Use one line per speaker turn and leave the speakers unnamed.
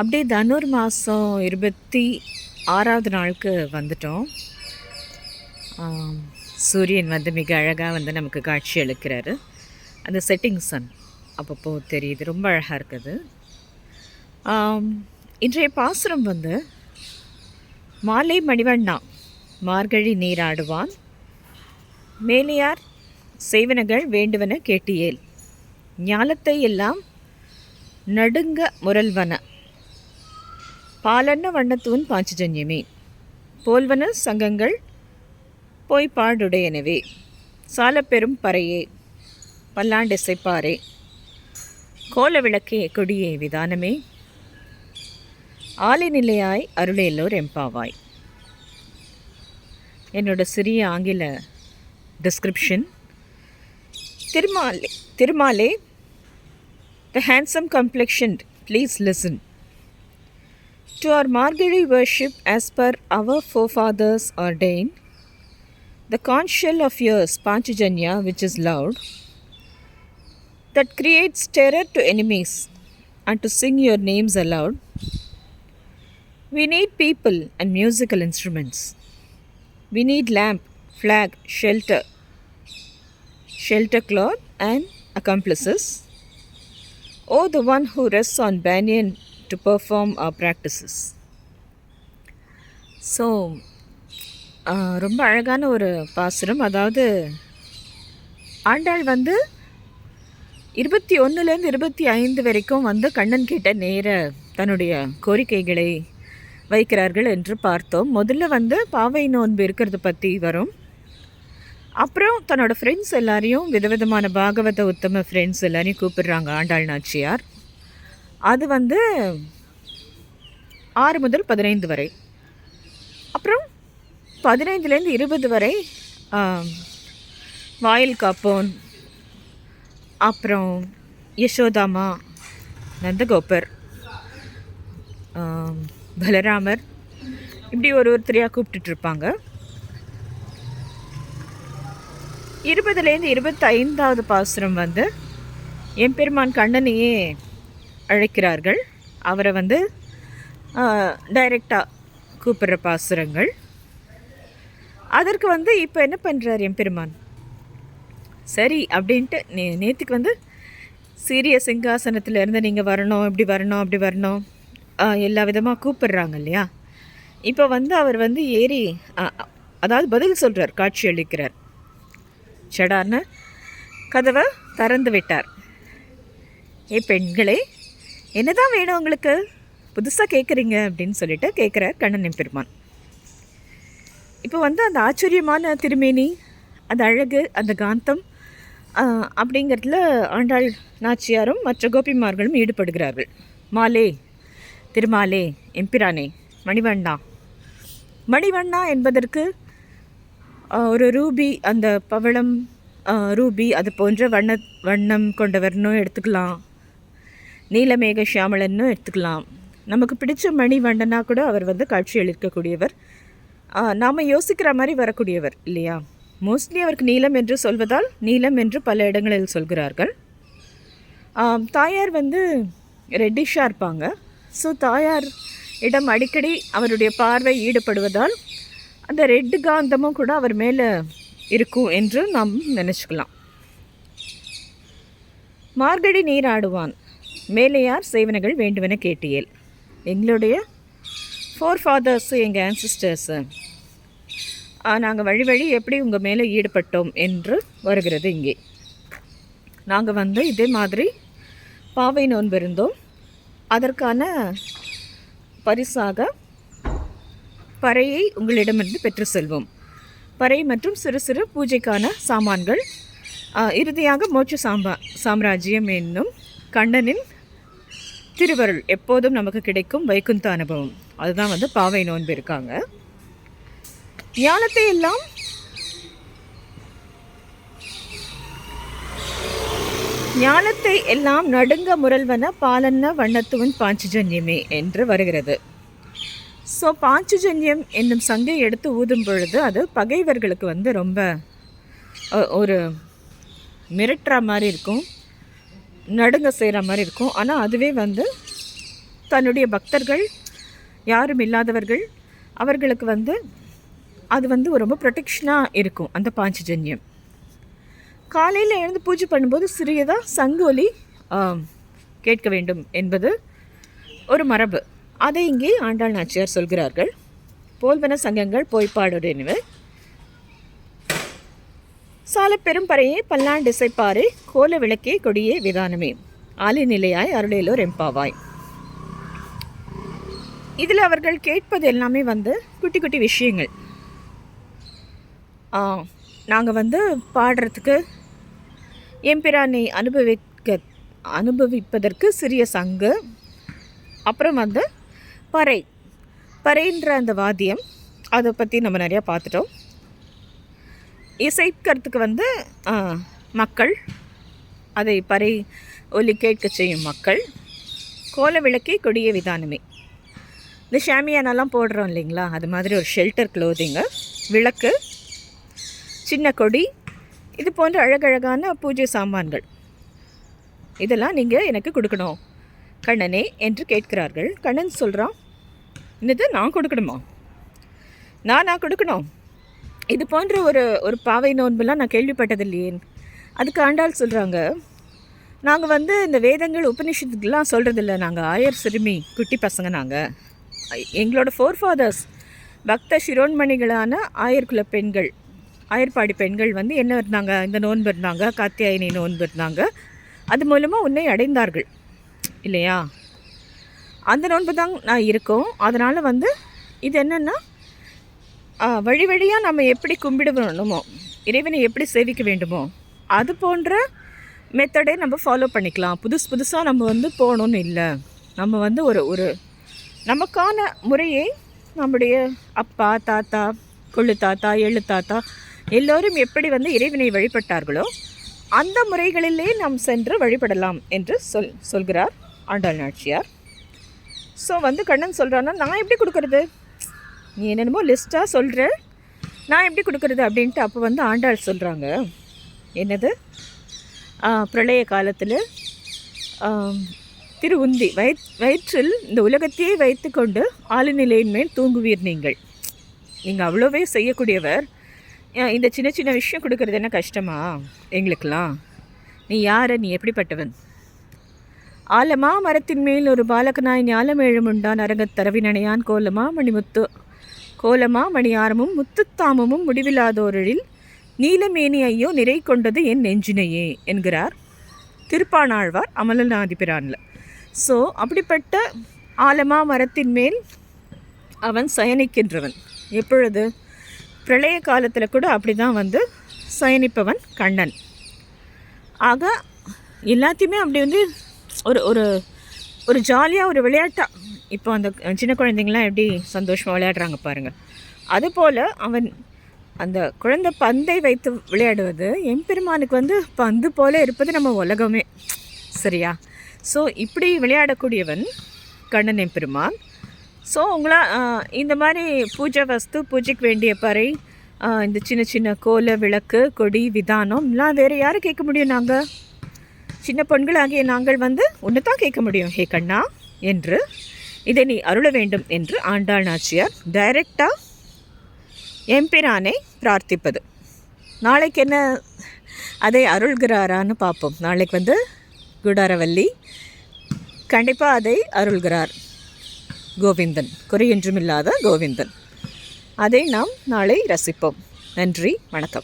அப்படியே தனுர் மாதம் இருபத்தி ஆறாவது நாளுக்கு வந்துட்டோம். சூரியன் வந்து மிக அழகாக வந்து நமக்கு காட்சி அளிக்கிறாரு. அந்த செட்டிங் சன் அப்பப்போ தெரியுது ரொம்ப அழகாக இருக்குது. இன்றைய பாசுரம் வந்து மாலை மணிவண்ணா மார்கழி நீராடுவான் மேலையார் செய்வனகள் வேண்டுவன கேட்டியேல். ஞாலத்தை எல்லாம் நடுங்க முரல்வன. பாலன்ன வண்ணத்துவன் பாஞ்சஜன்யமே. போல்வன சங்கங்கள் போய் சாலப்பெரும் பறையே பல்லாண்டிசைப்பாரே. கோல விளக்கே கொடியே விதானமே. ஆலை நிலையாய் அருளேலோர் எம்பாவாய். என்னோட சிறிய ஆங்கில டிஸ்கிரிப்ஷன் திருமாலே திருமாலே the handsome complexion please listen To our Margari worship as per our forefathers ordained, the conch shell of yours, Panchajanya, which is loud, that creates terror to enemies, and to sing your names aloud, we need people and musical instruments. We need lamp, flag, shelter, shelter cloth, and accomplices. Oh, the one who rests on banyan to perform our practices. So ரொம்ப அழகான ஒரு பாசுரம். அதாவது ஆண்டாள் வந்து இருபத்தி ஒன்றுலேருந்து இருபத்தி ஐந்து வரைக்கும் வந்து கண்ணன் கிட்ட நேர தன்னுடைய கோரிக்கைகளை வைக்கிறார்கள் என்று பார்த்தோம். முதல்ல வந்து பாவை நோன்பு இருக்கிறது பற்றி வரும். அப்புறம் தன்னோட ஃப்ரெண்ட்ஸ் எல்லாரையும் விதவிதமான பாகவத உத்தம ஃப்ரெண்ட்ஸ் எல்லாரையும் கூப்பிடுறாங்க ஆண்டாள் நாச்சியார். அது வந்து ஆறு முதல் பதினைந்து வரை. அப்புறம் பதினைந்துலேருந்து இருபது வரை வாயில் காப்போன் அப்புறம் யசோதாமா நந்தகோபர் பலராமர் இப்படி ஒரு ஒருத்தரையாக கூப்பிட்டுட்டு இருபதுலேருந்து இருபத்தைந்தாவது பாசுரம் வந்து எம்பெருமான் கண்ணனையே அழைக்கிறார்கள். அவரை வந்து டைரெக்டாக கூப்பிடுற பாசுரங்கள். அதற்கு வந்து இப்போ என்ன பண்ணுறார் எம்பெருமான் சரி அப்படின்ட்டு நே நேற்றுக்கு வந்து சீரிய சிங்காசனத்தில் இருந்து நீங்கள் வரணும் இப்படி வரணும் அப்படி வரணும் எல்லா விதமாக கூப்பிடுறாங்க இல்லையா? இப்போ வந்து அவர் வந்து ஏறி அதாவது பதில் சொல்கிறார் காட்சி அளிக்கிறார். சடார்னு கதவை திறந்து விட்டார். ஏ பெண்களே என்னதான் வேணும் உங்களுக்கு? புதுசாக கேட்குறீங்க அப்படின்னு சொல்லிட்டு கேட்குற கண்ணன் பெருமான். இப்போ வந்து அந்த ஆச்சரியமான திருமேனி அந்த அழகு அந்த காந்தம் அப்படிங்கிறதுல ஆண்டாள் நாச்சியாரும் மற்ற கோபிமார்களும் ஈடுபடுகிறார்கள். மாலே திருமாலே எம்பிரானே மணிவண்ணா. மணிவண்ணா என்பதற்கு ஒரு ரூபி அந்த பவளம் ரூபி அது போன்ற வண்ண வண்ணம் கொண்டவர்னும் எடுத்துக்கலாம். நீலமேக ஷியாமளன்னு எடுத்துக்கலாம். நமக்கு பிடிச்ச மணி வண்டனா கூட அவர் வந்து காட்சி அளிக்கக்கூடியவர். நாம் யோசிக்கிற மாதிரி வரக்கூடியவர் இல்லையா? மோஸ்ட்லி அவருக்கு நீலம் என்று சொல்வதால் நீலம் என்று பல இடங்களில் சொல்கிறார்கள். தாயார் வந்து ரெட்டிஷாக இருப்பாங்க. ஸோ தாயார் இடம் அடிக்கடி அவருடைய பார்வை ஈடுபடுவதால் அந்த ரெட்டு காந்தமும் கூட அவர் மேலே இருக்கும் என்று நாம் நினச்சிக்கலாம். மார்கழி நீராடுவான். மேலையார் செய்வனகள் வேண்டுமென கேட்டியேல். எங்களுடைய ஃபோர் ஃபாதர்ஸு எங்கள் ஆன்சிஸ்டர்ஸு நாங்கள் வழி வழி எப்படி உங்கள் மேலே ஈடுபட்டோம் என்று வருகிறது இங்கே. நாங்கள் வந்து இதே மாதிரி பாவை நோன்பு இருந்தோம். அதற்கான பரிசாக பறையை உங்களிடமிருந்து பெற்று செல்வோம். பறை மற்றும் சிறு சிறு பூஜைக்கான சாமான்கள் இறுதியாக மோட்ச சாம்பா சாம்ராஜ்யம் என்னும் கண்ணனின் திருவருள் எப்போதும் நமக்கு கிடைக்கும் வைகுந்த அனுபவம். அதுதான் வந்து பாவை நோன்பு இருக்காங்க. ஞானத்தை எல்லாம் ஞானத்தை எல்லாம் நடுங்க முரல்வன பாலன்ன வண்ணத்துவன் பாஞ்சுஜன்யமே என்று வருகிறது. ஸோ பாஞ்சுஜன்யம் என்னும் சங்கை எடுத்து ஊதும் பொழுது அது பகைவர்களுக்கு வந்து ரொம்ப ஒரு மிரட்டுற மாதிரி இருக்கும். நடுங்க செய்கிற மாதிரி இருக்கும். ஆனால் அதுவே வந்து தன்னுடைய பக்தர்கள் யாரும் இல்லாதவர்கள் அவர்களுக்கு வந்து அது வந்து ரொம்ப ப்ரொடெக்ஷனாக இருக்கும் அந்த பாஞ்சஜன்யம். காலையில் எழுந்து பூஜை பண்ணும்போது சிறியதாக சங்கோலி கேட்க வேண்டும் என்பது ஒரு மரபு. அதை இங்கே ஆண்டாள் நாச்சியார் சொல்கிறார்கள். போல்வன சங்கங்கள் போய்ப்பாடுடையவை சால பெரும்பறையே பல்லாண்டிசைப்பாரே கோல விளக்கே கொடியே விதானமே. ஆலிநிலையாய் அருளேலோர் எம்பாவாய். இதில் அவர்கள் கேட்பது எல்லாமே வந்து குட்டி குட்டி விஷயங்கள். நாங்கள் வந்து பாடுறதுக்கு எம்பிரானை அனுபவிக்க அனுபவிப்பதற்கு சிறிய சங்கு அப்புறம் வந்து பறை. பறைன்ற அந்த வாத்தியம் அதை பற்றி நம்ம நிறையா பார்த்துட்டோம். இசைக்கிறதுக்கு வந்து மக்கள் அதை பறை ஒலி கேட்க செய்யும் மக்கள் கோல விளக்கே கொடிய விதானமே. இந்த ஷாமியானெல்லாம் போடுறோம் இல்லைங்களா? அது மாதிரி ஒரு ஷெல்டர் க்ளோதிங்கு விளக்கு சின்ன கொடி இது போன்ற அழகழகான பூஜை சாமான்கள். இதெல்லாம் நீங்கள் எனக்கு கொடுக்கணும். கண்ணனே என்று கேட்கிறார்கள். கண்ணன் சொல்கிறான் என்னது நான் கொடுக்கணுமா? நான் நான் கொடுக்கணும். இது போன்ற ஒரு ஒரு பாவை நோன்புலாம் நான் கேள்விப்பட்டது இல்லையே அதுக்கு ஆண்டாள் சொல்கிறாங்க நாங்கள் வந்து இந்த வேதங்கள் உபனிஷத்துக்கெலாம் சொல்கிறதில்ல நாங்கள் ஆயர் சிறுமி குட்டி பசங்க நாங்கள் எங்களோட ஃபோர் ஃபாதர்ஸ் பக்த சிரோன்மணிகளான ஆயர்குல பெண்கள் ஆயர்பாடி பெண்கள் வந்து என்ன இருந்தாங்க? இந்த நோன்பு இருந்தாங்க காத்தியாயினி நோன்பு இருந்தாங்க. அது மூலமாக உன்னை அடைந்தார்கள். இல்லையா? அந்த நோன்பு தான் நான் இருக்கோம். அதனால் வந்து இது என்னென்னா வழி வழியாக நம்ம எப்படி கும்பிடணுமோ இறைவனை எப்படி சேவிக்க வேண்டுமோ அது போன்ற மெத்தடே நம்ம ஃபாலோ பண்ணிக்கலாம். புதுசு புதுசாக நம்ம வந்து போகணுன்னு இல்லை. நம்ம வந்து ஒரு ஒரு நமக்கான முறையை நம்முடைய அப்பா தாத்தா கொள்ளு தாத்தா எள்ளு தாத்தா எல்லோரும் எப்படி வந்து இறைவனை வழிபட்டார்களோ அந்த முறைகளிலே நாம் சென்று வழிபடலாம் என்று சொல் சொல்கிறார் ஆண்டாள் நாச்சியார். ஸோ வந்து கண்ணன் சொல்கிறான்னா நான் எப்படி கொடுக்கறது? நீ என்னென்னமோ லிஸ்ட்டாக சொல்கிற நான் எப்படி கொடுக்குறது அப்படின்ட்டு அப்போ வந்து ஆண்டாள் சொல்கிறாங்க என்னது? பிரளய காலத்தில் திருவுந்தி வயிற் வயிற்றில் இந்த உலகத்தையே வைத்துக்கொண்டு ஆளுநிலையின் மேல் தூங்குவீர் நீங்கள். நீங்கள் அவ்வளோவே செய்யக்கூடியவர். இந்த சின்ன சின்ன விஷயம் கொடுக்கறது என்ன கஷ்டமா எங்களுக்கெல்லாம்? நீ யார்? நீ எப்படிப்பட்டவன்? ஆலமா மரத்தின் மேல் ஒரு பாலகனாய் ஞாலமேழும் உண்டான் அரங்கத் தரவினணையான் கோலமா மணிமுத்து கோலமா மணியாரமும் முத்துத்தாமமும் முடிவில்லாதோரில் நீலமேனி ஐயோ நிறை கொண்டது என் நெஞ்சினையே என்கிறார் திருப்பாணாழ்வார் அமலநாதிபிரானில் ஸோ அப்படிப்பட்ட ஆலமா மரத்தின் மேல் அவன் சயனிக்கின்றவன். எப்பொழுது? பிரளய காலத்தில் கூட அப்படி தான் வந்து சயனிப்பவன் கண்ணன். ஆக எல்லாத்தையுமே அப்படி வந்து ஒரு ஒரு ஒரு ஜாலியாக ஒரு விளையாட்டாக இப்போ அந்த சின்ன குழந்தைங்களாம் எப்படி சந்தோஷமாக விளையாடுறாங்க பாருங்கள் அதுபோல் அவன் அந்த குழந்தை பந்தை வைத்து விளையாடுவது எம்பெருமானுக்கு வந்து பந்து போல இருப்பது நம்ம உலகமே. சரியா? ஸோ இப்படி விளையாடக்கூடியவன் கண்ணன் எம்பெருமான். ஸோ உங்களா இந்த மாதிரி பூஜை வஸ்து பூஜைக்கு வேண்டிய பறை இந்த சின்ன சின்ன கோல விளக்கு கொடி விதானம் எல்லாம் வேறு யாரை கேட்க முடியும் நாங்கள் சின்ன பெண்களாகிய நாங்கள் வந்து ஒன்று தான் கேட்க முடியும். ஹே கண்ணா என்று இதை நீ அருள வேண்டும் என்று ஆண்டாள் நாச்சியார் டைரக்டாக எம்பிரானை பிரார்த்திப்பது. நாளைக்கு என்ன அதை அருள்கிறாரான்னு பார்ப்போம். நாளைக்கு வந்து குடாரவல்லி கண்டிப்பாக அதை அருள்கிறார் கோவிந்தன். குறையொன்றுமில்லாத கோவிந்தன். அதை நாம் நாளை ரசிப்போம். நன்றி வணக்கம்.